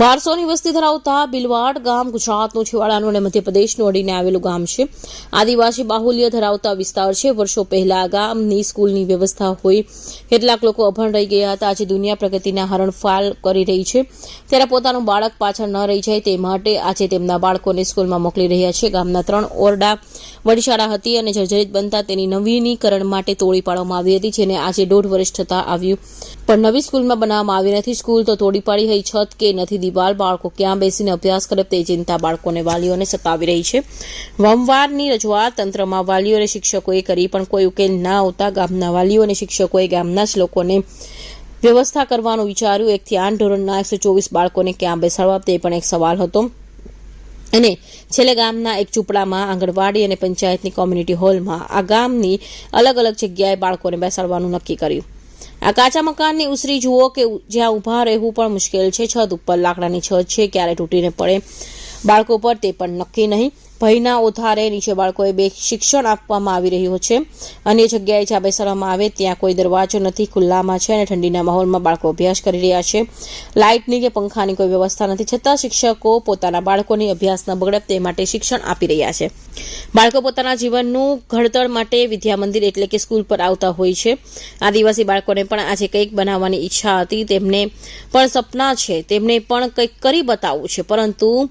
બારસોની વસ્તી ધરાવતા બિલવાડ ગામ ગુજરાતનું છેવાડાનું અને મધ્યપ્રદેશનું અડીને આવેલું ગામ છે. આદિવાસી બાહુલ્ય ધરાવતા વિસ્તાર છે. વર્ષો પહેલા ગામની સ્કૂલની વ્યવસ્થા હોય કેટલાક લોકો અભણ રહી ગયા હતા. આજે દુનિયા પ્રગતિના હરણફાળ કરી રહી છે. ત્યારે પોતાનું બાળક પાછળ ન રહી જાય તે માટે આજે તેમના બાળકોને સ્કૂલમાં મોકલી રહ્યા છે. ગામના ત્રણ ઓરડા વડી શાળા હતી અને જર્જરિત બનતા તેની નવીનીકરણ માટે તોડી પાડવામાં આવી હતી, જેને આજે દોઢ વર્ષ થતા આવ્યું પણ નવી સ્કૂલમાં બનાવવામાં આવી નથી સ્કૂલ, તો તોડી પાડી હોય છત કે નથી દિવાલ. બાળકો ક્યાં બેસીને અભ્યાસ કરે તે ચિંતા બાળકોને વાલીઓને સતાવી રહી છે. વારંવારની રજૂઆત તંત્રમાં વાલીઓ અને શિક્ષકોએ કરી, પણ કોઈ ઉકેલ ના આવતા ગામના વાલીઓ અને શિક્ષકોએ ગામના જ લોકોને વ્યવસ્થા કરવાનું વિચાર્યું. એકથી આઠ ધોરણના એકસો ચોવીસ બાળકોને ક્યાં બેસાડવા, તે પણ એક સવાલ હતો. અને છેલ્લે ગામના એક ઝૂંપડામાં આંગણવાડી અને પંચાયતની કોમ્યુનિટી હોલમાં આ ગામની અલગ અલગ જગ્યાએ બાળકોને બેસાડવાનું નક્કી કર્યું. આ કાચા મકાનની ઉસરી જુઓ કે જ્યાં ઊભા રહેવું પણ મુશ્કેલ છે. છત ઉપર લાકડાની છત છે. ક્યારે તૂટીને પડે બાળકો પર તે પણ નક્કી નહીં. ભયના ઓથારે નીચે બાળકોએ બે શિક્ષણ આપવામાં આવી રહ્યું છે. અન્ય જગ્યાએ જ્યાં બેસાડવામાં આવે ત્યાં કોઈ દરવાજો નથી, ખુલ્લામાં છે અને ઠંડીના માહોલમાં બાળકો અભ્યાસ કરી રહ્યા છે. લાઇટની કે પંખાની કોઈ વ્યવસ્થા નથી, છતાં શિક્ષકો પોતાના બાળકોની અભ્યાસ ન બગડે તે માટે શિક્ષણ આપી રહ્યા છે. બાળકો પોતાના જીવનનું ઘડતર માટે વિદ્યા મંદિર એટલે કે સ્કૂલ પર આવતા હોય છે. આદિવાસી બાળકોને પણ આજે કંઈક બનાવવાની ઈચ્છા હતી. તેમને પણ સપના છે. તેમને પણ કંઈક કરી બતાવવું છે. પરંતુ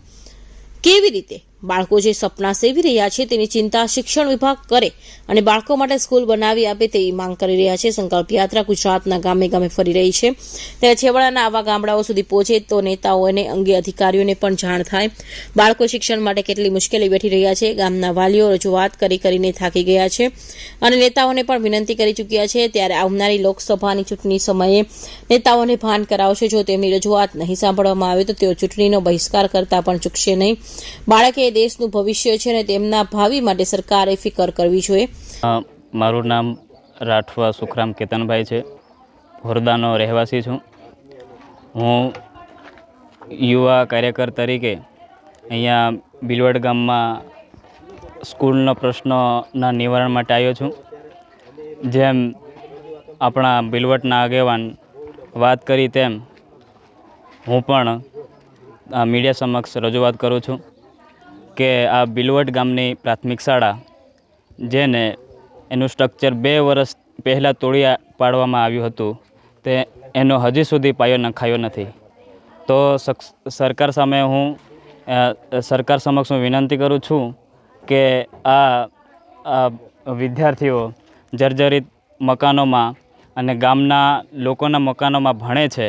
કેવી રીતે બાળકો જે સપના સેવી રહ્યા છે તેની ચિંતા શિક્ષણ વિભાગ કરે અને બાળકો માટે સ્કૂલ બનાવી આપે તેવી માંગ કરી રહ્યા છે. સંકલ્પ યાત્રા ગુજરાતના ગામે ગામે ફરી રહી છે. ત્યારે છેવાડાના આવા ગામડાઓ સુધી પહોંચે તો નેતાઓને અંગે અધિકારીઓને પણ જાણ થાય. બાળકો શિક્ષણ માટે કેટલી મુશ્કેલી બેઠી રહ્યા છે. ગામના વાલીઓ રજૂઆત કરી કરીને થાકી ગયા છે અને નેતાઓને પણ વિનંતી કરી ચૂક્યા છે. ત્યારે આવનારી લોકસભાની ચૂંટણી સમયે નેતાઓને ભાન કરાવશે. જો તેમની રજૂઆત નહીં સાંભળવામાં આવે તો તેઓ ચૂંટણીનો બહિષ્કાર કરતા પણ ચૂકશે નહીં. બાળકે એ દેશનું ભવિષ્ય છે અને તેમના ભાવિ માટે સરકારે ફિકર કરવી જોઈએ. મારું નામ રાઠવા સુખરામ કેતનભાઈ છે. હોરદાનો રહેવાસી છું. હું યુવા કાર્યકર તરીકે અહીંયા બિલવડ ગામમાં સ્કૂલનો પ્રશ્નના નિવારણ માટે આવ્યો છું. જેમ આપણા બિલવટના આગેવાન વાત કરી તેમ હું પણ મીડિયા સમક્ષ રજૂઆત કરું છું. કે આ બિલવટ ગામની પ્રાથમિક શાળા, જેને એનું સ્ટ્રક્ચર બે વર્ષ પહેલાં તોડી પાડવામાં આવ્યું હતું, તે એનો હજી સુધી પાયો નખાયો નથી. તો સરકાર સામે હું સરકાર સમક્ષ હું વિનંતી કરું છું કે આ વિદ્યાર્થીઓ જર્જરિત મકાનોમાં અને ગામના લોકોના મકાનોમાં ભણે છે,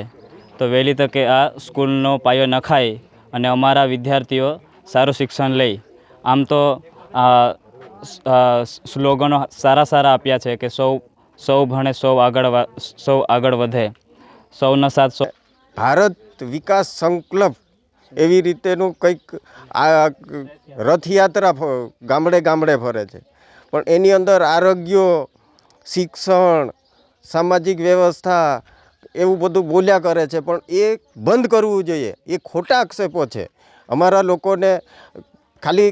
તો વહેલી તકે આ સ્કૂલનો પાયો નખાય અને અમારા વિદ્યાર્થીઓ સારું શિક્ષણ લઈ. આમ તો સ્લોગનો સારા સારા આપ્યા છે કે સૌ સૌ ભણે સૌ આગળ સૌ આગળ વધે. સૌનો સાથ સૌ ભારત વિકાસ સંકલ્પ એવી રીતેનું કંઈક આ રથયાત્રા ગામડે ગામડે ફરે છે. પણ એની અંદર આરોગ્ય, શિક્ષણ, સામાજિક વ્યવસ્થા એવું બધું બોલ્યા કરે છે. પણ એ બંધ કરવું જોઈએ. એ ખોટા આક્ષેપો છે. અમારા લોકોને ખાલી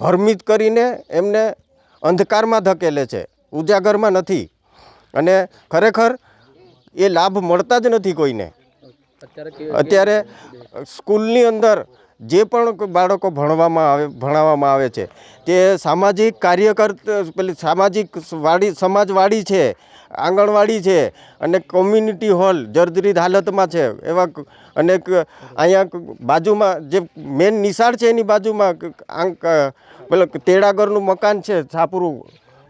ભ્રમિત કરીને એમને અંધકારમાં ધકેલે છે. ઉજાગરમાં નથી. અને ખરેખર એ લાભ મળતા જ નથી કોઈને. અત્યારે સ્કૂલની અંદર જે પણ બાળકો ભણવામાં આવે, ભણાવવામાં આવે છે, તે સામાજિક કાર્યકર, પેલી સામાજિક વાડી, સમાજવાડી છે, આંગણવાડી છે અને કોમ્યુનિટી હોલ, જર્જરિત હાલતમાં છે, એવા અને અહીંયા બાજુમાં જે મેન નિશાળ છે એની બાજુમાં આંક પેલું તેડાગરનું મકાન છે છાપરું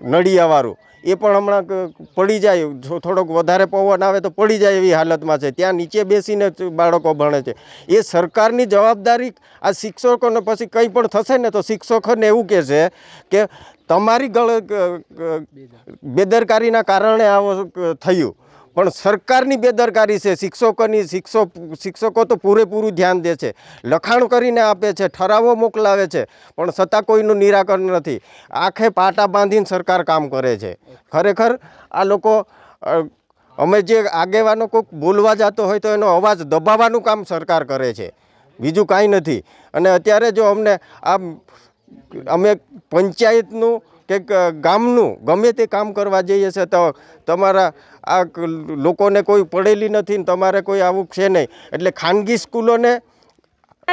નળિયાવાળું. એ પણ હમણાં પડી જાય. જો થોડોક વધારે પવન આવે તો પડી જાય એવી હાલતમાં છે. ત્યાં નીચે બેસીને બાળકો ભણે છે. એ સરકારની જવાબદારી આ શિક્ષકોને પછી કંઈ પણ થશે ને તો શિક્ષકોને એવું કહેશે કે તમારી ગળ બેદરકારીના કારણે આવો થયું. પણ સરકારની બેદરકારી છે. શિક્ષકોની શિક્ષકો શિક્ષકો તો પૂરેપૂરું ધ્યાન દે છે. લખાણ કરીને આપે છે, ઠરાવો મોકલાવે છે, પણ છતાં કોઈનું નિરાકરણ નથી. આંખે પાટા બાંધીને સરકાર કામ કરે છે. ખરેખર આ લોકો અમે જે આગેવાનો કોઈક બોલવા જતો હોય તો એનો અવાજ દબાવવાનું કામ સરકાર કરે છે. બીજું કાંઈ નથી. અને અત્યારે જો અમને આ અમે પંચાયતનું કે ગામનું, ગમે તે કામ કરવા જઈએ છે, તો તમારા આ લોકોને કોઈ પડેલી નથી ને તમારે કોઈ આવું છે નહીં. એટલે ખાનગી સ્કૂલોને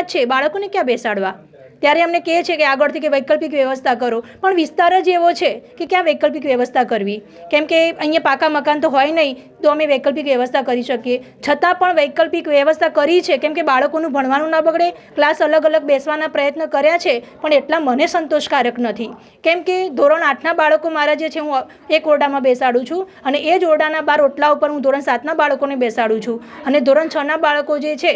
છે, બાળકોને ક્યાં બેસાડવા? ત્યારે અમને કહે છે કે આગળથી કે વૈકલ્પિક વ્યવસ્થા કરો. પણ વિસ્તાર જ એવો છે કે ક્યાં વૈકલ્પિક વ્યવસ્થા કરવી? કેમ કે અહીંયા પાકા મકાન તો હોય નહીં, તો અમે વૈકલ્પિક વ્યવસ્થા કરી શકીએ. છતાં પણ વૈકલ્પિક વ્યવસ્થા કરી છે. કેમ કે બાળકોનું ભણવાનું ન બગડે, ક્લાસ અલગ અલગ બેસવાના પ્રયત્ન કર્યા છે, પણ એટલા મને સંતોષકારક નથી. કેમ કે ધોરણ આઠના બાળકો મારા જે છે, હું એક ઓરડામાં બેસાડું છું અને એ જ ઓરડાના બાર ઓટલા ઉપર હું ધોરણ સાતના બાળકોને બેસાડું છું. અને ધોરણ છના બાળકો જે છે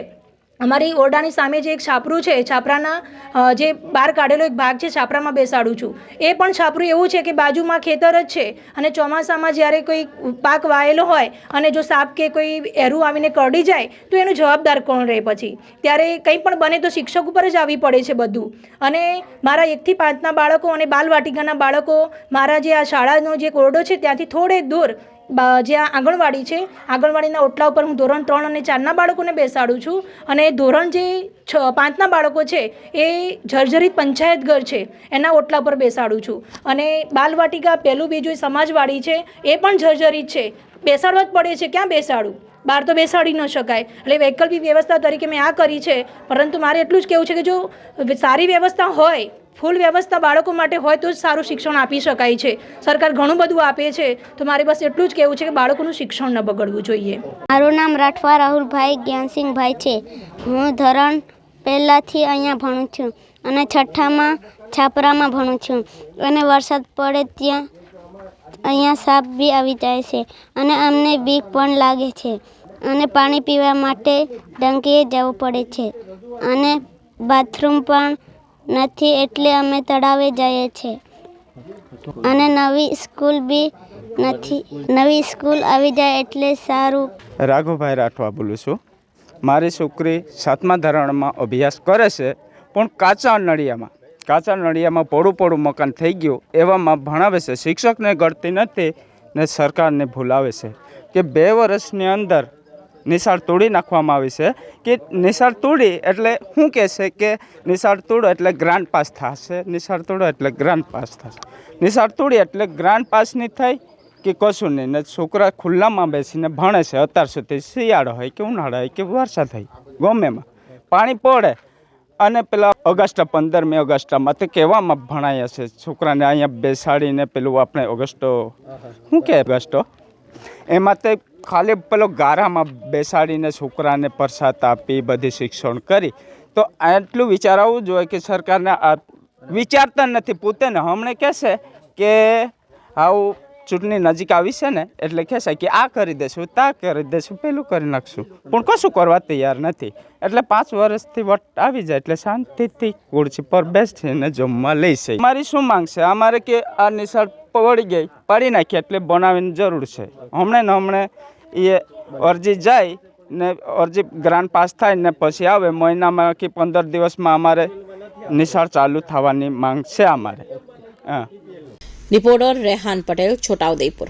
અમારી ઓરડાની સામે જે એક છાપરું છે છાપરાના જે બહાર કાઢેલો એક ભાગ છે, છાપરામાં બેસાડું છું. એ પણ છાપરું એવું છે કે બાજુમાં ખેતર જ છે અને ચોમાસામાં જ્યારે કોઈ પાક વાયેલો હોય અને જો સાપ કે કોઈ એરું આવીને કરડી જાય, તો એનું જવાબદાર કોણ રહે પછી? ત્યારે કંઈ પણ બને તો શિક્ષક ઉપર જ આવી પડે છે બધું. અને મારા એકથી પાંચના બાળકો અને બાલવાટિકાના બાળકો, મારા જે આ શાળાનો જે ઓરડો છે, ત્યાંથી થોડે દૂર જ્યાં આંગણવાડી છે, આંગણવાડીના ઓટલા ઉપર હું ધોરણ ત્રણ અને ચારના બાળકોને બેસાડું છું અને ધોરણ જે છ, પાંચના બાળકો છે, એ જર્જરિત પંચાયત ઘર છે, એના ઓટલા પર બેસાડું છું. અને બાલવાટિકા પહેલું બીજું સમાજવાડી છે, એ પણ જર્જરિત છે. બેસાડવા જ પડે છે. ક્યાં બેસાડું? બહાર તો બેસાડી ન શકાય. એટલે વૈકલ્પિક વ્યવસ્થા તરીકે મેં આ કરી છે. પરંતુ મારે એટલું જ કહેવું છે કે જો સારી વ્યવસ્થા હોય, ફૂલ વ્યવસ્થા બાળકો માટે હોય તો જ સારું શિક્ષણ આપી શકાય છે. સરકાર ઘણું બધું આપે છે. તો મારે બસ એટલું જ કહેવું છે કે બાળકોનું શિક્ષણ ન બગડવું જોઈએ. મારું નામ રાઠવા રાહુલભાઈ જ્ઞાનસિંહભાઈ છે. હું ધોરણ પહેલાંથી અહીંયા ભણું છું અને છઠ્ઠામાં છાપરામાં ભણું છું. અને વરસાદ પડે ત્યાં અહીંયા સાપ બી આવી જાય છે અને અમને બીક પણ લાગે છે. અને પાણી પીવા માટે ડંકીએ જવું પડે છે. અને બાથરૂમ પણ નથી એટલે અમે તળાવે જઈએ છીએ અને નવી સ્કૂલ બી નથી, નવી સ્કૂલ આવી જાય એટલે સારું. રાઘુભાઈ રાઠવા બોલું છું. મારી છોકરી સાતમા ધોરણમાં અભ્યાસ કરે છે, પણ કાચા નળિયામાં. કાચા નળિયામાં પોળું પોળું મકાન થઈ ગયું, એવામાં ભણાવે છે. શિક્ષકને ગળતી નથી ને સરકારને ભૂલાવે છે. કે બે વર્ષની અંદર નિશાળ તોડી નાખવામાં આવી છે. કે નિશાળ તોડી એટલે શું કહે છે કે નિશાળ તોડો એટલે ગ્રાન્ડ પાસ થશે. નિશાળ તોડો એટલે ગ્રાન્ડ પાસ થશે. નિશાળ તોડી એટલે ગ્રાન્ડ પાસ નહીં થાય કે કશું નહીં. ને છોકરા ખુલ્લામાં બેસીને ભણે છે. અત્યાર સુધી શિયાળો હોય કે ઉનાળો હોય કે વરસાદ હોય ગમેમાં પાણી પડે અને પેલા ઓગસ્ટ પંદરમી ઓગસ્ટમાં તે કેવામાં ભણાયા છે? છોકરાને અહીંયા બેસાડીને પેલું આપણે ઓગસ્ટો, શું કહે ઓગસ્ટો? એમાં તે ખાલી પેલો ગારામાં બેસાડીને છોકરાને પ્રસાદ આપી, બધી શિક્ષણ કરી. તો આટલું વિચારવું જોઈએ કે સરકારને આ વિચારતા નથી, પોતે ને હમણે કહેશે કે આવું ચૂંટણી નજીક આવી છે ને, એટલે કહેશે કે આ કરી દેશું, તા કરી દેશું, પેલું કરી નાખશું. પણ કશું કરવા તૈયાર નથી. એટલે પાંચ વર્ષથી વટ આવી જાય, એટલે શાંતિથી ખુરશી પર બેસીને જમવા લઈશે મારી શું માંગ છે? અમારે કે આ નિશાળ પડી ગઈ, પાડી નાખી, એટલે બનાવીને જરૂર છે. હમણે ને હમણાં એ અરજી જાય ને અરજી ગ્રાન્ટ પાસ થાય ને પછી આવે, મહિનામાં કે પંદર દિવસમાં અમારે નિશાળ ચાલુ થવાની માંગ છે અમારે. હા. રિપોર્ટર રેહાન પટેલ છોટાઉદેપુર.